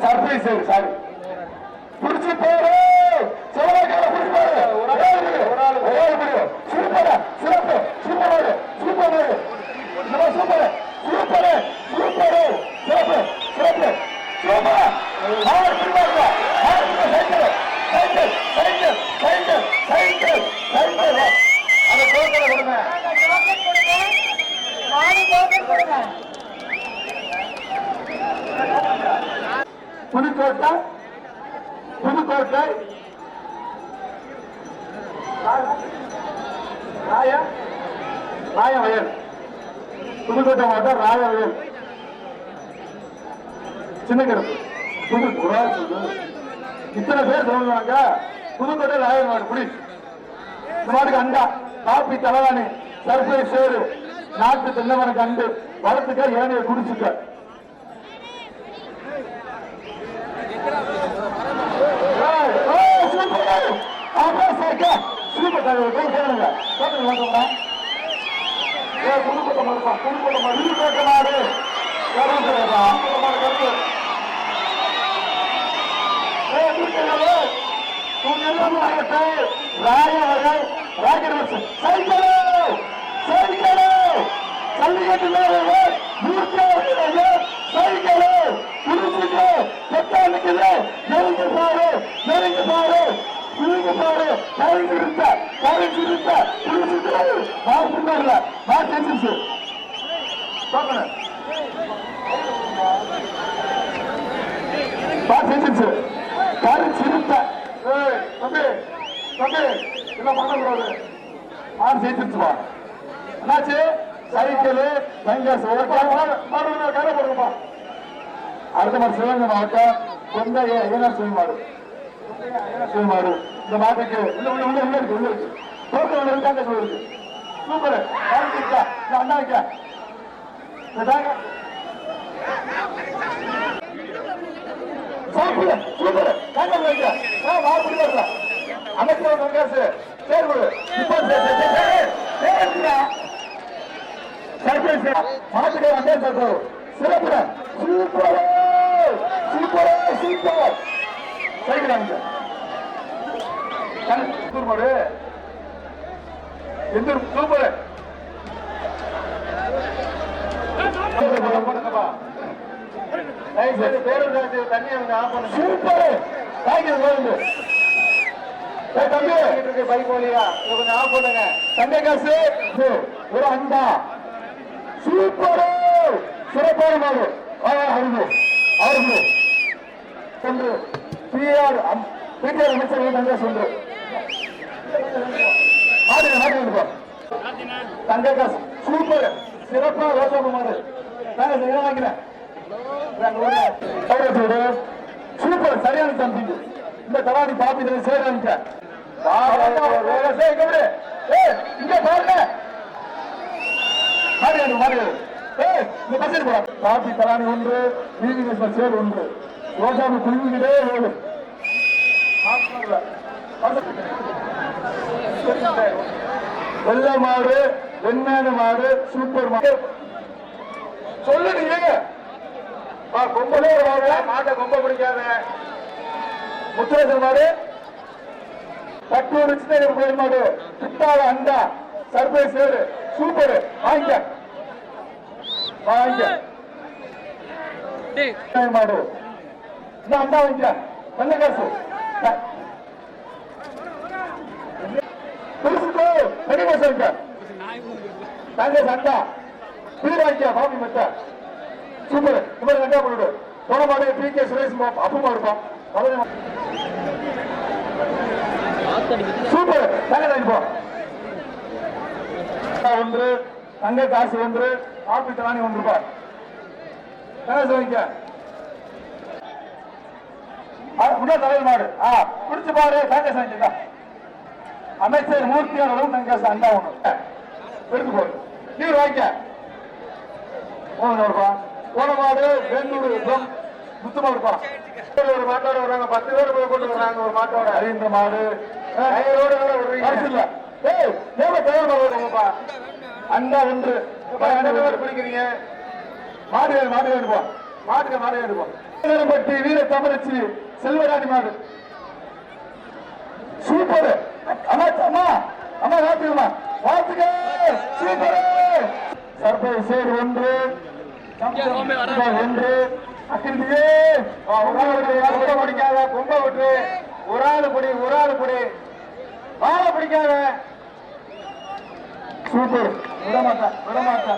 Surprise sorry. புடிச்சு போற சிவகால புடிச்சு போடு ஒரு ஆள் ஒரு ஆள் ஒரு ஆள் முடியும் சூப்பர் சிறப்பு சூப்பர் சூப்பர் நம்ம சூப்பர் சூப்பர் சூப்பர் சிறப்பு சிறப்பு சூப்பர் ஆறு பிடிவாங்க ஆறு cycle cycle cycle cycle cycle cycle அந்த டோக்கனை கொடுங்க புதுக்கோட்டை புதுக்கோட்டை. ராய ராயவயல். புதுக்கோட்டை மாவட்டம் ராயவயல். சின்ன கருப்பு புது இத்தனை பேர் சொல்லுவாங்க புதுக்கோட்டை ராயல் மாடு புடி இந்த மாட்டுக்கு அண்டா. காப்பி தலைவாணி சர்ப்ரைஸ் சேரு. நாட்டு தென்னவனுக்கு அண்டு வளர்த்துக்க ஏனைய குடிச்சுக்க ஏய், ஏய், சூப்பர். ஆமா, சரி. சூப்பர் சார், ஒரு கை போடுங்க. போட்டுங்க, போட்டுங்க. ஏய், புதுக்கோட்டை மாடுப்பா, புதுக்கோட்டை மாடு, புதுக்கோட்டை மாடு. கருப்பு சார்ப்பா, புதுக்கோட்டை மாடு, கருப்பு. ஏய், புதுக்கோட்டை மாடு. உன் எல்லாம் ஆகட்டு. ராயவர்கள், ராஜரவசன். Cycle, cycle. ஜல்லிக்கட்டு மேலே மூர்த்தி கரைஞ்சு இருந்த, கரைஞ்சு இருந்த, புதுச்சுக்கு. நான் பின்னாடில, நான் தெரிஞ்சிச்சு. பார்க்கணும். பாத்து செஞ்சிருச்சு. கரைஞ்சு இருந்த. தம்பி, தம்பி, இதெல்லாம் பண்ணக்கூடாது. என்னாச்சு சைக்கிள் போடுங்கப்பா அடுத்த மாதிரி சிவகங்கை மாவட்டம் கொண்ட ஏனா சுயமாடு சுயமாடு இந்த மாட்டுக்கு உள்ள உள்ள உள்ள உள்ள இருக்கு உள்ள இருக்கு. தோட்டம் உள்ள இருக்காங்க சொல்லிருக்கு சூப்பர் இருக்கா. இந்த அண்ணா இருக்கா இதாங்க சாப்பிடு சூப்பர் தாங்க வைக்க. நான் வா புடி வரல அமைச்சர் வெங்காசு சரி விடு இப்போ சரி. சரி சரி சர்ப்ரைஸ் மாட்டுக்கு வந்தே சொல்றோம் சிறப்பு. சூப்பர் சூப்பர் சூப்பர் சைக்கிள் வாங்க எந்த மாடு எந்த சூப்பர். சூப்பர் வாங்க ஏய் தம்பி. பைக் வழியா. கொஞ்சம் ஆஃப் பண்ணுங்க. தங்க காசு. ஒரு அண்டா. சூப்பர். சிறப்பான மாடு. அவரு அவரு ஒன்று பிஆர் பிடிஆர் அமைச்சர் தங்க சொன்று. மாடு தங்க சூப்பர். சிறப்பா ரோசாபு மாடு. நாங்க என்ன வாங்கினேன் சூப்பர் சரியான தம்பி இந்த தராணி பாப்பி இதில் சேரங்க இங்க பாருங்க. மாறியாடு மாறியாடு ஏய் இந்த ஒன்று நீதிநேச சேர் ஒன்று. ரோஜாவு குழுவிலே ஏழு வெள்ளை மாடு வெண்மையான மாடு சூப்பர் மாடு. சொல்லு நீங்க கொம்பலே மாடு மாட்டை கொம்ப பிடிக்காத. முத்துவேசர் மாடு. கட்டூர் சித்தகர் கோயில் மாடு. பித்தாள அண்டா. சர்ப்ரைஸ் சேரு சூப்பர் வாங்க வாங்க மாடு. இந்த அண்டா வாங்க நல்ல காசு. புதுசுக்கு ரெடி பசங்க. தங்க சண்டா பீர் வாங்கியா பாபி மத்த சூப்பர். இந்த மாதிரி ரெண்டா போடு மாடு பி கே சுரேஷ் அப்பமா இருப்பான் சூப்பர். தங்க வாங்கிப்போம் ஒன்று தங்க காசு ஒன்று ஆப்பிள் தானே ஒன்று ரூபாய் காசு வாங்கிக்க தலைவர் மாடு. ஆ குடிச்சு பாரு தங்க சாங்கிட்டா அமைச்சர் மூர்த்தியாளரும் தங்க அண்டா ஒன்று. எடுத்து போடு நீர் வாங்கிக்க மூணு ரூபாய் போன மாடு வேலூர் முத்துமா இருப்பான் ஒரு மாட்டோட வராங்க பத்து பேர் போய் கொண்டு வராங்க ஒரு மாட்டோட. அறிந்த மாடு. கையோட இல்ல. ஏய் தேவ தேவை வருவாங்கப்பா அண்டா ஒன்று. பிடிக்கிறீங்க. மாடு வேணும் மாடு வேணுப்பா மாட்டுக்கு மாடு எடுப்போம் பட்டி வீர தமிழச்சி செல்வராணி மாடு. சூப்பர். அம்மா அம்மா அம்மா வாழ்த்துக்கம்மா வாழ்த்துக்க சூப்பர் சர்ப்ரைஸ் சேர் ஒன்று ஒன்று அக்கிரியே ஒரு ஆள் விட்டு கொம்ப பிடிக்காத கொம்ப விட்டு. ஒரு ஆள் குடி ஒரு ஆள் குடி. வாழ பிடிக்காத சூப்பர். விட மாட்டேன் விடமாட்டா.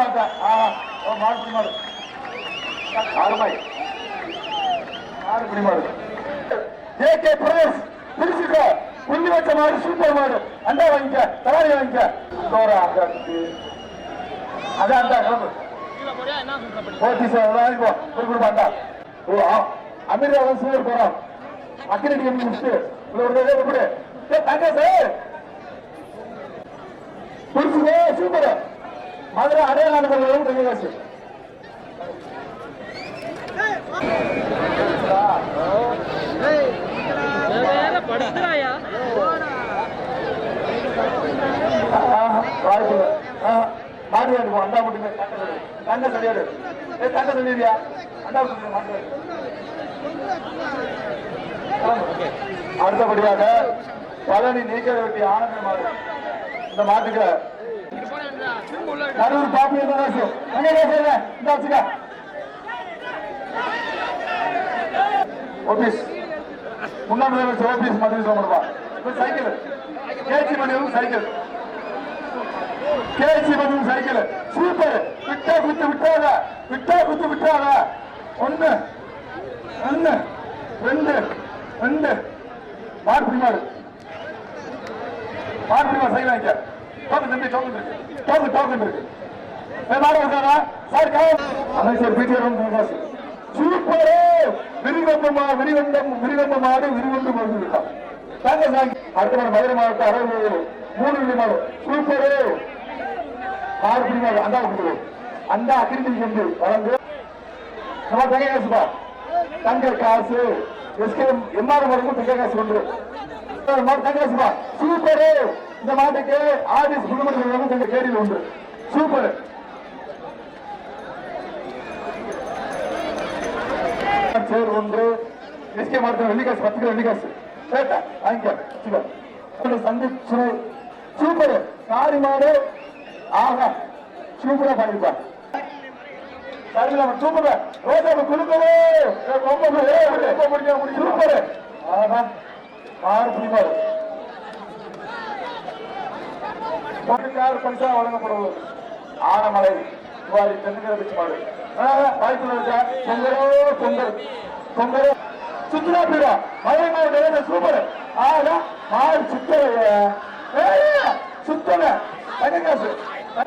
மாட்டேன் விட ஆ ஓ, மாடு பிடி மாடு. அருமை. மாடு பிடி மாடு. ஏகே பிரதேஷ் பிடிச்சுக்கோ புள்ளி வச்ச மாடு சூப்பர் மாடு. அண்டா வாங்கிக்க தலாரி வாங்கிக்க. தோரா அங்க இருக்கு. அதான் அண்டா கிளம்பு. ஓட்டி சார் வாங்கிக்கோ ஒரு குடும்பம் அண்டா. ஓ ஆ. அமீர் அவன் சூப்பர் போறான். அக்கிரடி முடிச்சுட்டு. உள்ள ஒரு தடவை கொடு ஏ தங்க சார். புடிச்சுக்கோ சூப்பர். மதுரை அடையாளம் தங்க காசு. மாடு அண்டா மட்டுமே தங்க சரியாடு ஏ தண்ட சொல்லிடுறியா? அண்டா மட்டுமே அடுத்தபடியாக பழனி நீக்க வெட்டி ஆனந்த மாடு இந்த மாட்டுக்கு கரூர் பாப்பி என்ன அங்கே காசு இந்த வச்சுக்க ஆபீஸ் முன்னாள் முதலமைச்சர் ஆபீஸ் மதுரை சோமருவா சைக்கிள் கேட்சி மணியும் சைக்கிள் கேசி பதிவு சைக்கிள். சூப்பர். விட்டா குத்து விட்டாத. விட்டா குத்து விட்டாத. ஒண்ணு. ஒண்ணு. ரெண்டு. ரெண்டு. மாடு பிடிமாடு மாடு. பிடிமா சைக்கிள் வாங்கிக்க. டோக்கன் தம்பி டோக்கன் இருக்கு. டோக்கன் டோக்கன் இருக்கு. சார் அமைச்சர் பிடிஆர் பிரகாஷ். சூப்பர். விரிவம்பமா விரிவண்டம் விரிவம்ப மாடு விரிவண்டு விட்டான் அடுத்த மதுரை மாவட்டம் அறுபது மூணு வெள்ளி மாடு ஆறு பிடி மாடு அண்டா கொடுத்துரு அண்டா அக்கிரிமி கொண்டு வளர்ந்து. நம்ம தங்க காசுப்பா தங்க காசு. எஸ்கே எம்ஆர் வரைக்கும் தங்க காசு ஒன்று. மாடு தங்க காசுப்பா சூப்பர் இந்த மாட்டுக்கு ஆபீஸ் குடும்பத்தில் தங்க கேடியில் ஒன்று. சூப்பர். சேர் ஒன்று. எஸ்கே மாவட்டம் வெள்ளிக்காசு பத்து கிலோ வெள்ளிக்காசு. கேட்டா வாங்கிக்க. சந்திச்சு சூப்பர். காரி மாடு ஆஹா சூப்பரா சரிங்களா சூப்பர் ரோஜா குழுக்கவே ரொம்ப சூப்பர். ஆஹா ஆறு பிடிப்பாரு பொண்ணுக்கார் பரிசா வழங்கப்படுவது. ஆனமலை. துவாரி தென்னுகிற பிச்சு மாடு. வாய்ப்புல இருக்கா? பொங்கலோ பொங்கல் பொங்கலோ சுற்றுலா பீரா மதுரை மாவட்டம் சூப்பர். ஆனா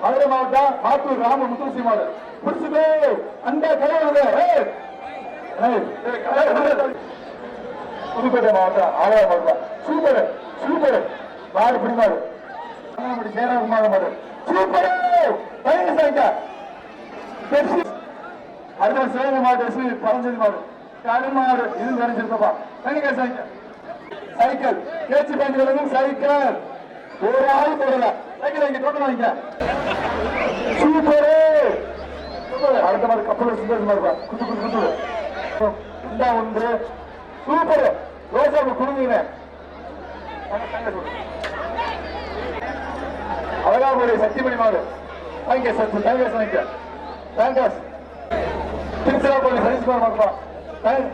மதுரை மாவட்டம் மாத்தூர் ராம முத்துலசி மாடு. பிடிச்சது அந்த கலைவங்க புதுக்கோட்டை மாவட்டம் ஆலய மாவட்டம். Super super. மாடு பிடிமாறு அப்படி மாடு. சூப்பர்! பயங்கர பெப்சி அடுத்த சேவை மாடு மாடு. கருமாடு இது நினைச்சிருக்கப்பா பயங்கர சாய்க்கா சைக்கிள். கேச்சு பயணிகளுக்கும் சைக்கிள். ஒரு ஆள் போடல. சைக்கிள் இங்க தொட்டு வாங்கிக்க சூப்பர். சூப்பர் அடுத்த மாதிரி கப்பல் சுந்தர் மாடுப்பா குத்து குத்து குத்து. இந்தா ஒன்று. சூப்பர். ரோசாவுக்கு குடுங்க அழகாபுரி சத்தியமணி மாடு. வாங்கிக்க சத்து தேங்காஸ் வாங்கிக்க தேங்காஸ் திருச்சிராப்பள்ளி சதீஷ்குமார் மாடுப்பா. ஏய்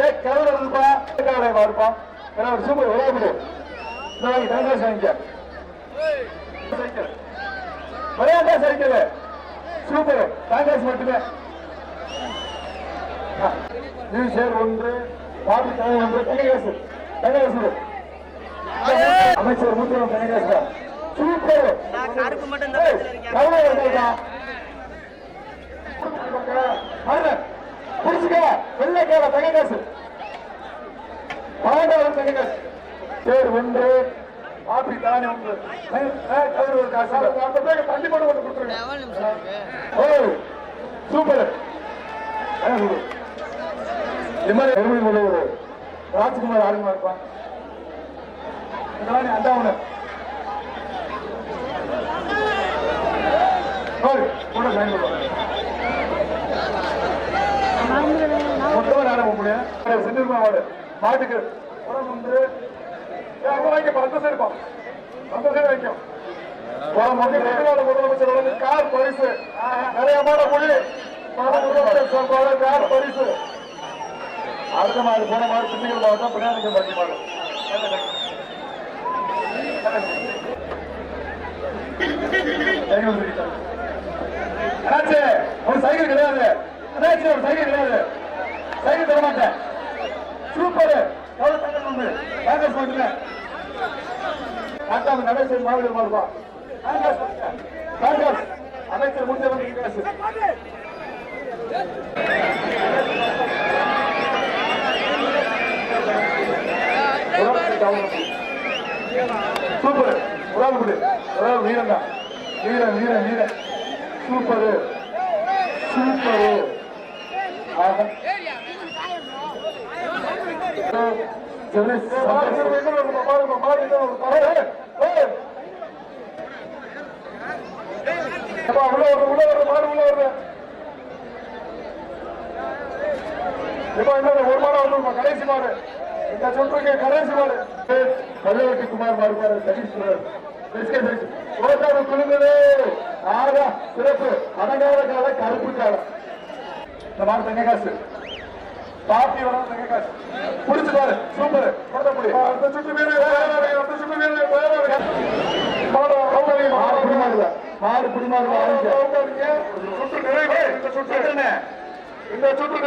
ஏ கிழவர் இருப்பா காலை மாடுப்பா. கிழவர் சூப்பர். விளையாடு. இந்த வாங்கி தேங்காஸ் வாங்கிக்க சைக்கிள் விளையாட்டா சைக்கிள் சூப்பர். தேங்காஸ் மட்டுமே. ஒன்று பாபி தலைவர் ஒன்று தென்னகாசு தென்னகாசு அமைச்சர் முத்துரம் தென்னகாசு சூப்பர். கருப்பு மட்டும் புடிச்சுக்க, வெள்ளைக்கார தென்னகாசு. பன்னெண்டாவது தென்னகாசு. சரி, ஒன்று பாப்பி தானே கவுரு ஒரு காசு. அந்த பேக்க தள்ளி போட்டு ஒன்று கொடுத்துருங்க. ஓய், சூப்பர்? இது மாதிரி பெருமை உள்ள ஒரு ராஜ்குமார் ஆளுமா இருப்பான். செந்தில்மா மாடு மாட்டுக்கு. அங்க வாங்கிப்பா அந்த சைடு பா அந்த சைடு வைக்கும் முதலமைச்சர் கார் பரிசு நிறைய மாட மொழி கார் பரிசு அடுத்த மாடு போன மாதிரி திண்டுக்கல் மாவட்டம் பின்னாடி பட்டி ஒரு சைக்கிள் கிடையாது அண்ணாச்சி ஒரு சைக்கிள் கிடையாது சைக்கிள் தர மாட்டேன் சூப்பர் எவ்வளவு தங்கம் காங்கிரஸ் மாட்டுங்க காட்டாம நடேசன் மாவட்ட மாறுபா காங்கிரஸ் அமைச்சர் முடிந்தவர்கள் காசு சூப்பர். ஒரு ஆள் விடு ஒரு ஆள் வீரன் தான். வீரன் வீரன் வீரன். சூப்பர். ஒரு மாடம் வந்து கடைசி மாடு இந்த சுற்றுக்கு கடைசி மாடு பல்லவட்டி குமார் மாறுபாடு சதீஸ்வரர் ஓட்டாடு குழுந்தது ஆகா சிறப்பு அடங்காத கால கருப்பு காலம் இந்த மாதிரி தங்க காசு. பாப்பி வர தங்க காசு. புடிச்சு பாரு சூப்பர் கொடுத்த முடியும் அந்த சுட்டு வீடு அந்த சுட்டு வீடு மாடு புடிமாறுதா மாடு புடிமாறுதா சுட்டு நிறைவு இந்த சுட்டு. இந்த சுட்டு